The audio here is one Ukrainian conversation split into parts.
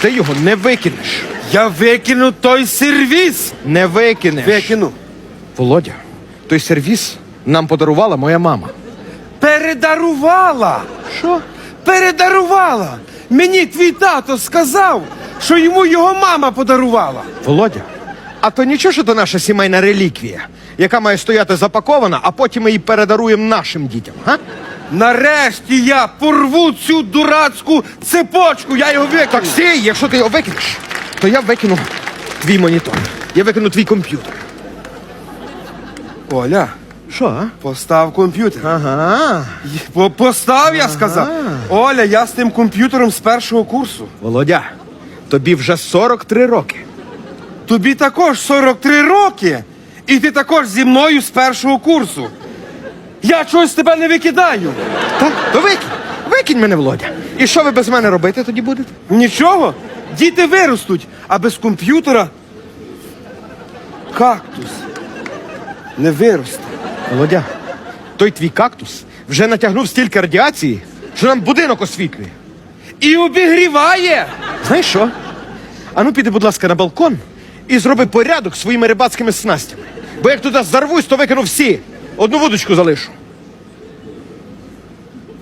Ти його не викинеш. Я викину той сервіс. Не викинеш. Викину. Володя, той сервіс нам подарувала моя мама. Передарувала. Що? Передарувала. Мені твій тато сказав, що йому його мама подарувала. Володя, а то нічого, що то наша сімейна реліквія, яка має стояти запакована, а потім ми її передаруємо нашим дітям, га? Нарешті я порву цю дурацьку цепочку. Я його викину. Так стій, якщо ти його викинеш, то я викину твій монітор. Я викину твій комп'ютер. Оля, Що? постав комп'ютер. Ага. По- Постав, я сказав. Оля, я з тим комп'ютером з першого курсу. Володя, тобі вже 43 роки. Тобі також 43 роки, і ти також зі мною з першого курсу. Я чогось тебе не викидаю. Так? То викинь. Викинь мене, Володя. І що ви без мене робити тоді будете? Нічого, діти виростуть, а без комп'ютера кактус не виросте. Володя, той твій кактус вже натягнув стільки радіації, що нам будинок освітлює. І обігріває. Знаєш що? Ану піди, будь ласка, на балкон і зроби порядок своїми рибацькими снастями. Бо як туди зарвусь, то викину всі. Одну вудочку залишу.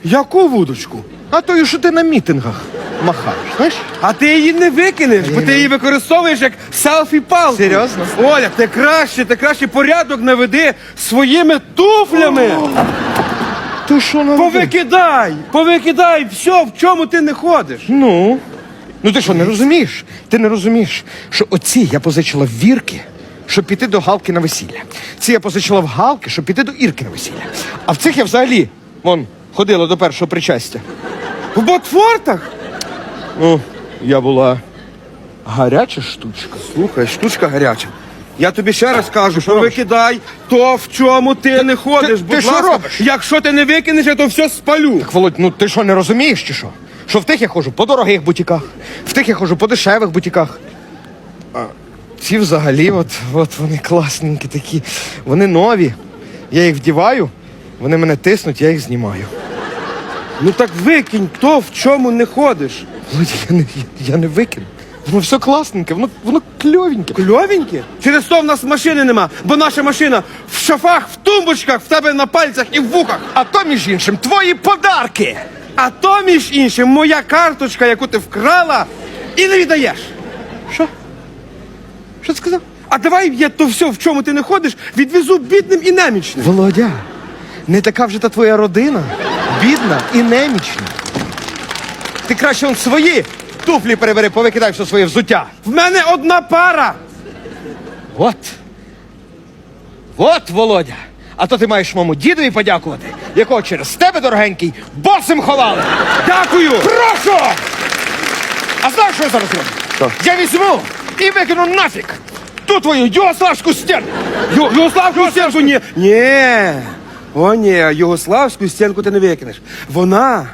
Яку вудочку? А тою, що ти на мітингах махаєш, знаєш? А ти її не викинеш, бо ти її використовуєш як селфі-палку. Серйозно? Оля, ти краще, ти краще порядок наведи своїми туфлями. Ти що на Повикидай, повикидай все, в чому ти не ходиш. Ну. Ну ти що, не розумієш? Ти не розумієш, що оці я позичила в вірки, щоб піти до Галки на весілля. Ці я позичила в Галки, щоб піти до Ірки на весілля. А в цих я взагалі, вон, ходила до першого причастя. В ботфортах? Ну, я була гаряча штучка. Слухай, штучка гаряча. Я тобі ще раз кажу, повикидай то, в чому ти не ходиш. ти Будь що ласка, робиш? якщо ти не викинеш, я то все спалю. Так, Володь, ну ти що, не розумієш чи що? Що в тих я ходжу по дорогих бутіках, в тих я ходжу по дешевих бутіках. Ці взагалі, от, от вони класненькі такі. Вони нові. Я їх вдіваю, вони мене тиснуть, я їх знімаю. Ну так викинь то, в чому не ходиш. Я не, я, я не викину. Воно все класненьке, воно, воно кльовеньке. Кльовенькі? Через то в нас машини нема, бо наша машина в шафах, в тумбочках, в тебе на пальцях і в вухах. А то, між іншим, твої подарки. А то, між іншим, моя карточка, яку ти вкрала, і не віддаєш. Що? Що ти сказав? А давай я то все, в чому ти не ходиш, відвезу бідним і немічним. Володя, не така вже та твоя родина, бідна і немічна. Ти краще он свої туфлі перебери, повикидай все своє взуття. В мене одна пара. От. От, Володя. А то ти маєш моєму дідові подякувати, якого через тебе, дорогенький, босим ховали. Дякую. Прошу! А знаєш, що я зараз роблю? Що? Я візьму і викину нафіг ту твою югославську стіну. Ю- Югославську стінку ні. Ні. О, ні, югославську стінку ти не викинеш. Вона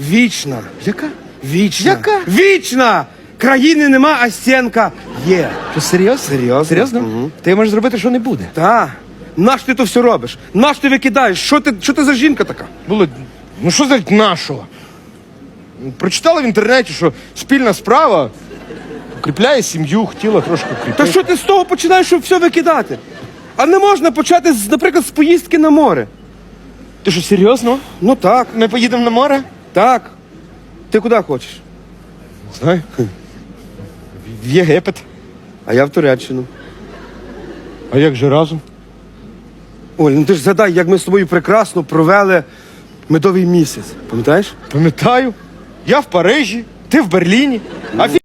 вічна. Яка? Вічна. Яка? Вічна! Країни нема, а стінка є. Що, серйозно? Серйозно. Серйозно? Мгм. Ти можеш зробити, що не буде. Та. Наш ти то все робиш? Наш ти викидаєш? Що ти, що ти за жінка така? Було, ну що значить нашого? Прочитала в інтернеті, що спільна справа укріпляє сім'ю, хотіла трошки укріпити. Та що ти з того починаєш, щоб все викидати? А не можна почати, з, наприклад, з поїздки на море. Ти що, серйозно? Ну так, Ми поїдемо на море? так. Ти куди хочеш? Знаю. В Єгипет. А я в Туреччину. А як же разом? Оль, ну ти ж згадай, як ми з тобою прекрасно провели медовий місяць. Пам'ятаєш? Пам'ятаю. Я в Парижі, ти в Берліні. Офігенно!